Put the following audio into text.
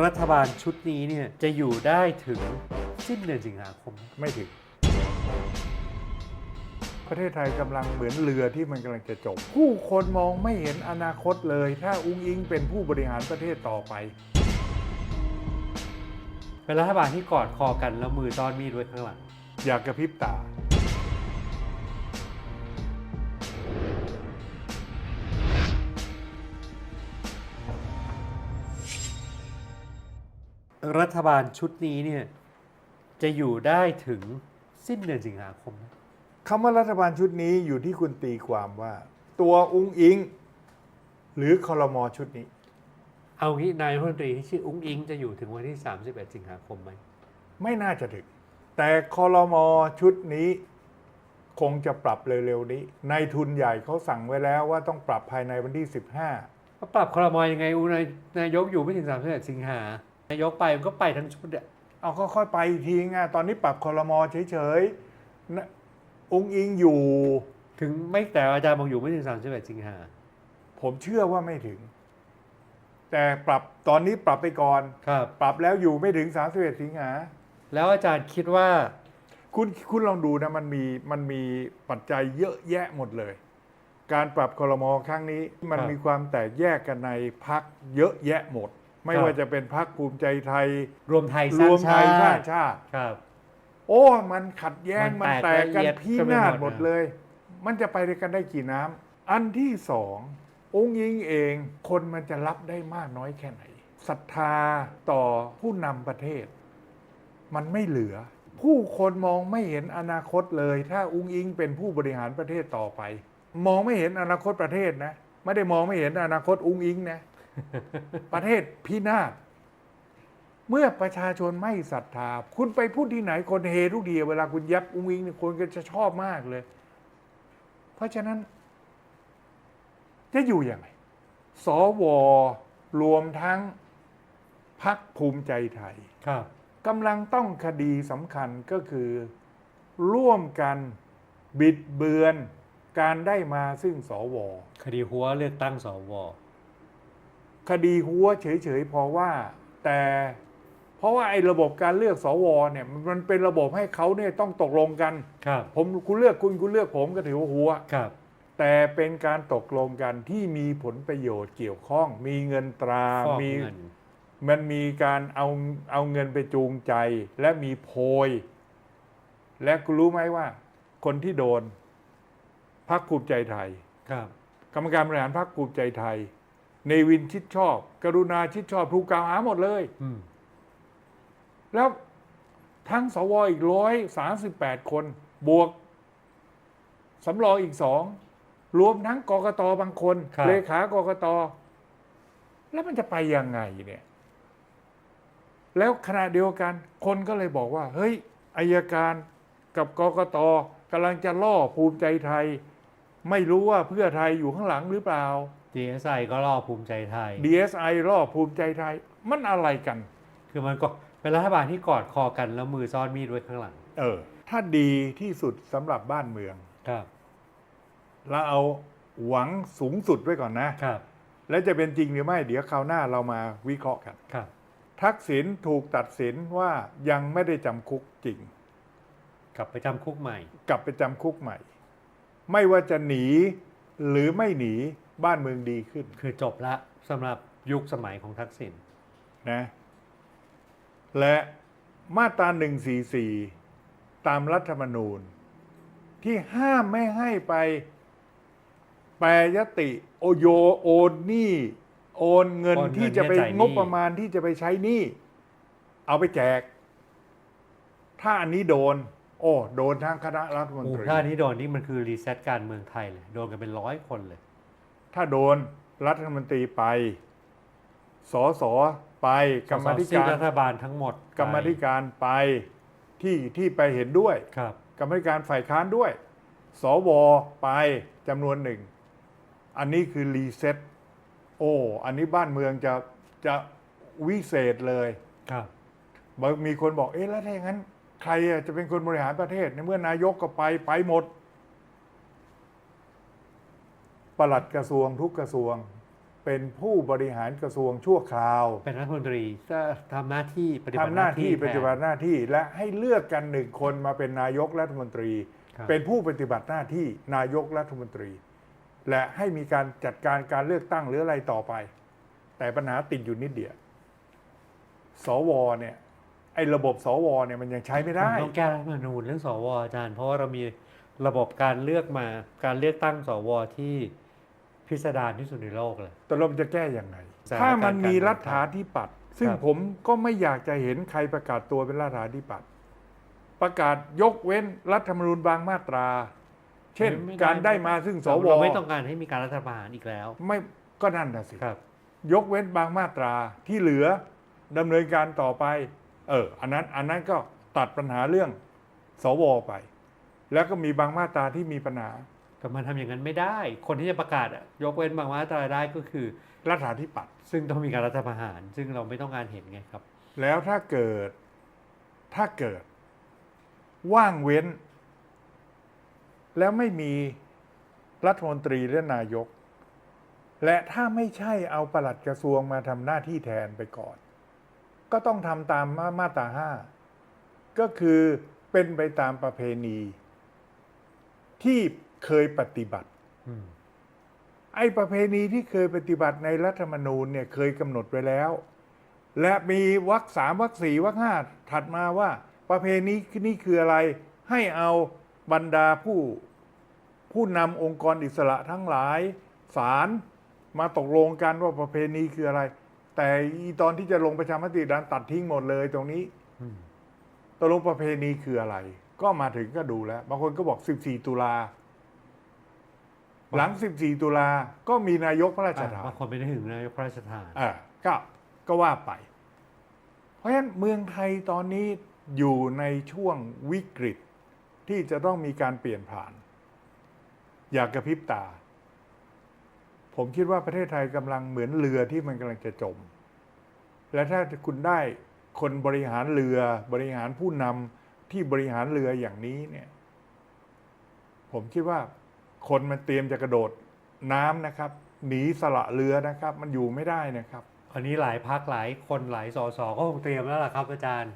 รัฐบาลชุดนี้เนี่ยจะอยู่ได้ถึงสิ้นเดือนสิงหาคม ไม่ถึง ประเทศไทยกำลังเหมือนเรือที่มันกำลังจะจมผู้คนมองไม่เห็นอนาคตเลย ถ้าอุ้งอิงเป็นผู้บริหารประเทศต่อไป เป็นรัฐบาลที่กอดคอกันแล้วมือซ่อนมีดไว้ข้างหลัง อยากกระพริบตา รัฐบาลชุดนี้เนี่ยจะอยู่ได้ถึงสิ้นเดือนสิงหาคมนะคำว่ารัฐบาลชุดนี้อยู่ที่คุณตีความว่า ตัวอุ้งอิง หรือคอรมอชุดนี้ เอางี้นายรัฐมนตรีที่ชื่ออุ้งอิงจะอยู่ถึงวันที่ 31 สิงหาคมไหมไม่น่าจะถึง แต่คอรมอชุดนี้ คงจะปรับเร็วๆนี้นายทุนใหญ่เขาสั่งไว้แล้วว่าต้องปรับภายในวันที่ 15 ก็ปรับครมยังไงอูนายนายกอยู่ไม่ถึง 31 สิงหา นายกไปมันก็ไปทั้งชุดอะเอาก็ค่อยไปอีกทีไงตอนนี้ปรับคอรมอเฉยๆนะองค์อิงอยู่ ถึงไม่แต่อาจารย์บอกอยู่ไม่ถึง31สิงหาผมเชื่อว่าไม่ถึง แต่ปรับตอนนี้ปรับไปก่อน ครับ ปรับแล้วอยู่ไม่ถึง31สิงหาแล้วอาจารย์คิดว่า คุณคุณลองดูนะมันมีมันมีปัจจัยเยอะแยะหมดเลย การปรับคอรมอครั้งนี้มันครับ มีความแตกแยกกันในพักเยอะแยะหมด ไม่ครับว่าจะเป็นพักภูมิใจไทย รวมไทยสรร้างวมไทชายสร้างติชาติ ครับ โอ้ มันขัดแย้ง มัมันนแตแตกกกันละเอียดพี่กันไปนาดหมด หมดนะเลย มันจะไปด้วยกันได้กี่น้ำอันที่สอง องค์ยิงเองคนมันจะรับได้มากน้อยแค่ไหนศรัทธาต่อผู้นำประเทศ มันไม่เหลือ ผู้คนมองไม่เห็นอนาคตเลย ถ้าอุ้งอิงเป็นผู้บริหารประเทศต่อไป มองไม่เห็นอนาคตประเทศนะ ไม่ได้มองไม่เห็นอนาคตอุ้งอิงนะ ประเทศพินาศเมื่อประชาชนไม่ศรัทธา คุณไปพูดที่ไหนคนเฮทุกทีเวลาคุณยับอุ้งอิงเนี่ยคนก็จะชอบมากเลย เพราะฉะนั้น จะอยู่ยังไงสวรวมทั้งพักภูมิใจไทยครับกำลังต้องคดีสำคัญก็คือ ร่วมกันบิดเบือนการได้มาซึ่งสว คดีหัวเลือกตั้งสว คดีหัวเฉยๆพอว่า แต่เพราะว่าไอ้ระบบการเลือกสวเนี่ยมันมันเป็นระบบให้เขาเนี่ยต้องตกลงกันครับผมคุณเลือกคุณคุณเลือกผมก็ถือว่าหัวครับ แต่เป็นการตกลงกันที่มีผลประโยชน์เกี่ยวข้อง มีเงินตราฟอกมี เงิน มันมีการเอาเอาเงินไปจูงใจและมีโพย และคุณรู้ไหมว่า คนที่โดนพักภูมิใจไทย ครับ กรรมการบริหารพรรคภูมิใจไทย เนวินชิดชอบ กรุณาชิดชอบถูกกล่าวหาหมดเลย อืม แล้วทั้งสวอีกร้อยสาสิบแปดคน บวกสำรองอีกสอง รวมทั้งกกตบางคน ครับ เลขากกต แล้วมันจะไปยังไงเนี่ย แล้วขณะเดียวกัน คนก็เลยบอกว่า เฮ้ยอายการกับกกตกำลังจะล่อภูมิใจไทย ไม่รู้ว่าเพื่อไทยอยู่ข้างหลังหรือเปล่าดีเอสไอก็รอภูมิใจไทย DSI ล่อภูมิใจไทย มันอะไรกัน คือมันก็เป็นรัฐบาลที่กอดคอกันแล้วมือซ่อนมีดไว้ข้างหลัง เออ ถ้าดีที่สุดสำหรับบ้านเมือง ครับ เราเอาหวังสูงสุดไว้ก่อนนะ ครับ และจะเป็นจริงหรือไม่ เดี๋ยวคราวหน้าเรามาวิเคราะห์กัน ครับ ทักษิณถูกตัดสินว่ายังไม่ได้จำคุกจริง กลับไปจำคุกใหม่ กลับไปจำคุกใหม่ ไม่ว่าจะหนีหรือไม่หนีบ้านเมืองดีขึ้นคือจบละสำหรับยุคสมัยของทักษิณนะ และมาตรา 144 ตามรัฐธรรมนูญ ที่ห้ามไม่ให้ไปแปรยติโอโยโอนหนี้โอนเงินโอนเงินที่จะไปให้จ่ายหนี้ งบประมาณที่จะไปใช้หนี้เอาไปแจก ถ้าอันนี้โดน โอ้โดนทั้งคณะรัฐมนโอ้ตรีถ้าอันนี้โดนนี่มันคือรีเซ็ตการเมืองไทยเลยโดนกันเป็นร้อยคนเลย ถ้าโดนรัฐมนตรีไปสอสอไปกรรมาธิสสซีการรัฐบาลทั้งหมด กรรมาธิการไปที่ที่ไปเห็นด้วยครับกรรมาธิการฝ่ายค้านด้วย สวไปจำนวนหนึ่ง อันนี้คือรีเซ็ตโอ้อันนี้บ้านเมืองจะจะวิเศษเลยครับบางมีคนบอกเอ๊ะแล้วถ้าอย่างนั้น ใครอะจะเป็นคนบริหารประเทศในเมื่อนายกก็ไปไปหมดปลัดกระทรวงทุกกระทรวง เป็นผู้บริหารกระทรวงชั่วคราว เป็นรัฐมนตรีจะทำหน้าที่ปฏิบัติทำหน้าที่แทปฏิบัติหน้าที่และให้เลือกกันหนึ่งคนมาเป็นนายกรัฐมนตรีครับเป็นผู้ปฏิบัติหน้าที่นายกรัฐมนตรี และให้มีการจัดการการเลือกตั้งหรืออะไรต่อไป แต่ปัญหาติดอยู่นิดเดียวสวเนี่ย ไอ้ระบบสวเนี่ยมันยังใช้ไม่ได้ผมต้องแก้รัฐธรรมนูญเรื่องสวอาจารย์ เพราะว่าเรามีระบบการเลือกมาการเลือกตั้งสวที่พิสดารที่สุดในโลกเลยตกลงจะแก้ยังไงสถานการณ์ถ้ามันมีการเมืองรัฐาธิปัตย์ซึ่งครับผมก็ไม่อยากจะเห็นใครประกาศตัวเป็นรัฐาธิปัตย์ประกาศยกเว้นรัฐธรรมนูญบางมาตรา เช่นม่การได้มาซึ่งสวเราไม่ต้องการให้มีการรัฐประหารอีกแล้ว ไม่ก็นั่นนะสิครับยกเว้นบางมาตราที่เหลือดำเนินการต่อไป เอออันนั้นอันนั้นก็ตัดปัญหาเรื่องสวไป แล้วก็มีบางมาตราที่มีปัญหาแต่มันทำอย่างนั้นไม่ได้ คนที่จะประกาศอะยกเว้นบางมาตราได้ก็คือรัฐาธิปัตย์ซึ่งต้องมีการรัฐประหาร ซึ่งเราไม่ต้องการเห็นไงครับ แล้วถ้าเกิดถ้าเกิด ว่างเว้น แล้วไม่มีรัฐมนตรีและนายก และถ้าไม่ใช่เอาปลัดกระทรวงมาทำหน้าที่แทนไปก่อน ก็ต้องทำตามมามาตราห้าก็คือเป็นไปตามประเพณี ที่เคยปฏิบัติอืมไอ้ประเพณีที่เคยปฏิบัติในรัฐธรรมนูญเนี่ยเคยกำหนดไว้แล้ว และมีวรรคสามวรรคสี่วรรคห้าถัดมาว่า ประเพณีนี่คืออะไร ให้เอาบรรดาผู้ผู้นำองค์กรอิสระทั้งหลาย ศาลมาตกลงกันว่าประเพณีคืออะไร แต่อีตอนที่จะลงประชามติดันตัดทิ้งหมดเลยตรงนี้อืมตกลงประเพณีคืออะไร ก็มาถึงก็ดูแล้ว บางคนก็บอก 14 ตุลา หลัง 14 ตุลาก็มีนายกพระราชอะทานบางคนไม่ได้ถึงนายกพระราชทานอ่าก็ก็ว่าไป เพราะฉะนั้นเมืองไทยตอนนี้อยู่ในช่วงวิกฤตที่จะต้องมีการเปลี่ยนผ่าน อยากกระพริบตา ผมคิดว่าประเทศไทยกำลังเหมือนเรือที่มันกำลังจะจม และถ้าคุณได้คนบริหารเรือบริหารผู้นำที่บริหารเรืออย่างนี้เนี่ย ผมคิดว่าคนมันเตรียมจะกระโดดน้ำนะครับ หนีสละเรือนะครับ มันอยู่ไม่ได้นะครับอันนี้หลายพักหลายคนหลายสสก็คงเตรียมแล้วล่ะครับอาจารย์